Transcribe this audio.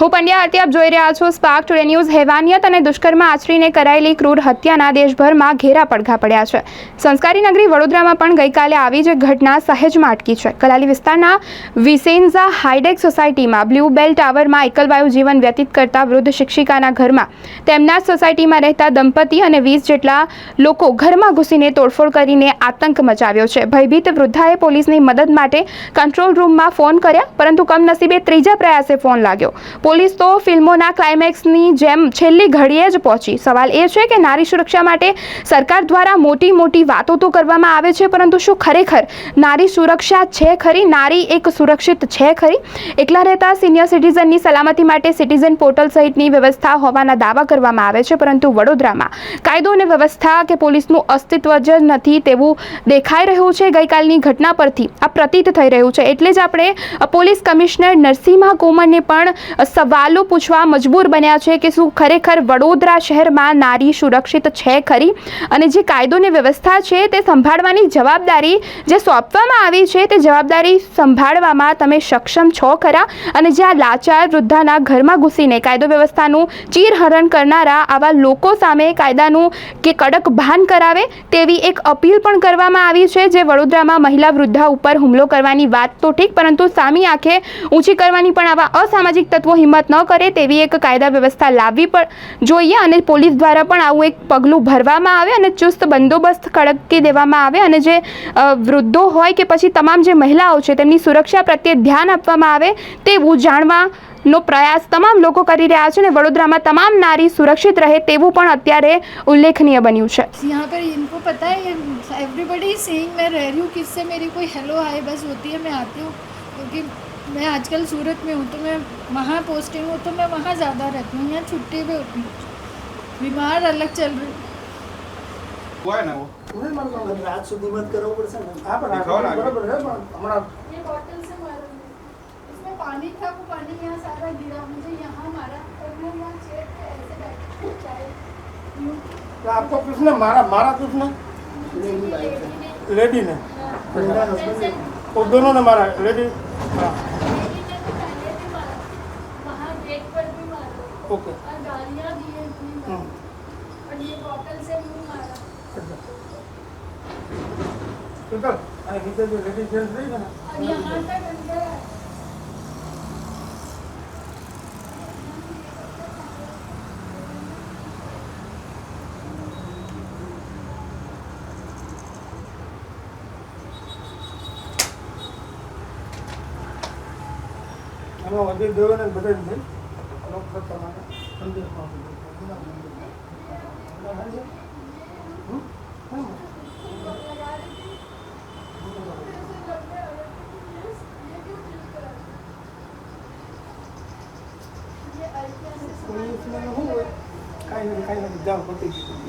હું પંડ્યા આરતી આપ જોઈ રહ્યા છો સ્પાર્ક ટુડે ન્યૂઝ હેવાનિયત અને દુષ્કર્મ આચરીને કરાયેલી ક્રૂર હત્યાના દેશભરમાં ઘેરા પડઘા પડ્યા છે. સંસ્કારી નગરી વડોદરામાં પણ ગઈકાલે આવી જ ઘટના સહેજમાં અટકી છે. કલાલી વિસ્તારના વિસેન્ઝા હાઈડેક સોસાયટીમાં બ્લુ બેલ ટાવરમાં એકલવાયુ જીવન વ્યતીત કરતા વૃદ્ધ શિક્ષિકાના ઘરમાં તેમના જ સોસાયટીમાં રહેતા દંપતી અને વીસ જેટલા લોકો ઘરમાં ઘૂસીને તોડફોડ કરીને આતંક મચાવ્યો છે. ભયભીત વૃદ્ધાએ પોલીસની મદદ માટે કંટ્રોલ રૂમમાં ફોન કર્યા, પરંતુ કમનસીબે ત્રીજા પ્રયાસે ફોન લાગ્યો. પોલીસ તો ફિલ્મોના ક્લાઇમેક્સની જેમ છેલ્લી ઘડીએ જ પહોંચી. સવાલ એ છે કે નારી સુરક્ષા માટે સરકાર દ્વારા મોટી મોટી વાતો તો કરવામાં આવે છે, પરંતુ શું ખરેખર નારી સુરક્ષા છે ખરી? નારી એક સુરક્ષિત છે ખરી? એકલા રહેતા સિનિયર સિટીઝનની સલામતી માટે સિટીઝન પોર્ટલ સહિતની વ્યવસ્થા હોવાના દાવા કરવામાં આવે છે, પરંતુ વડોદરામાં કાયદો અને વ્યવસ્થા કે પોલીસનું અસ્તિત્વ જ નથી તેવું દેખાઈ રહ્યું છે. ગઈકાલની ઘટના પરથી આ પ્રતીત થઈ રહ્યું છે. એટલે જ આપણે પોલીસ કમિશનર નરસિંહા કોમરને પણ સવાલો પૂછવા મજબૂર બન્યા છે કે શું ખરેખર વડોદરા શહેરમાં નારી સુરક્ષિત છે ખરી? અને જે કાયદોની વ્યવસ્થા છે તે સંભાળવાની જવાબદારી જે સોંપવામાં આવી છે તે જવાબદારી સંભાળવામાં તમે સક્ષમ છો ખરા? અને જે આ લાચાર વૃદ્ધાના ઘરમાં ઘૂસીને કાયદો વ્યવસ્થાનું ચીરહરણ કરનારા આવા લોકો સામે કાયદાનું કે કડક ભાન કરાવે તેવી એક અપીલ પણ કરવામાં આવી છે જે વડોદરામાં મહિલા વૃદ્ધા ઉપર હુમલો કરવાની વાત તો ઠીક, પરંતુ સામી આંખે ઊંચી કરવાની પણ આવા અસામાજિક તત્વો હિંમત ન કરે તેવી એક કાયદા વ્યવસ્થા લાવવી પણ જોઈએ અને પોલીસ દ્વારા પણ આવું એક પગલું ભરવામાં આવે અને ચુસ્ત બંદોબસ્ત કડકી દેવામાં આવે અને જે અ, વૃદ્ધો હોય કે પછી તમામ જે મહિલાઓ છે તેમની સુરક્ષા પ્રત્યે ધ્યાન આપવામાં આવે તેવું જાણવાનો પ્રયાસ તમામ લોકો કરી રહ્યા છે અને વડોદરામાં તમામ નારી સુરક્ષિત રહે તેવું પણ અત્યારે ઉલ્લેખનીય બન્યું છે यहाँ पर इनको पता है एवरीबडी सेइंग मैं रह रही हूँ किससे मेरी कोई हेलो हाय बस होती है मैं आती हूँ क्योंकि मैं आजकल सूरत में हूँ तो मैं वहाँ पोस्टिंग हूँ तो मैं वहाँ ज़्यादा रहती हूँ यहाँ छुट्टी पे होती हूँ। बीमार अलग चल रही है। पानी था वो पानी यहाँ सारा गिरा। मुझे यहाँ मारा। और मैं यहाँ चेयर पे ऐसे चाय तो आपको किसने मारा? मारा किसने? लेडी ने। लेडी ने। हाँ। मेरा हस्बैंड है। वो दोनों ने मारा लेडी हाँ लेडी ने तो पहले भी मारा वहाँ गेट पर भी मारा ओके और गालियाँ दी हैं એમાં વધી દેવો ને બધા જ કાંઈ નથી કાંઈ નથી. જાઓ પતી ગયું.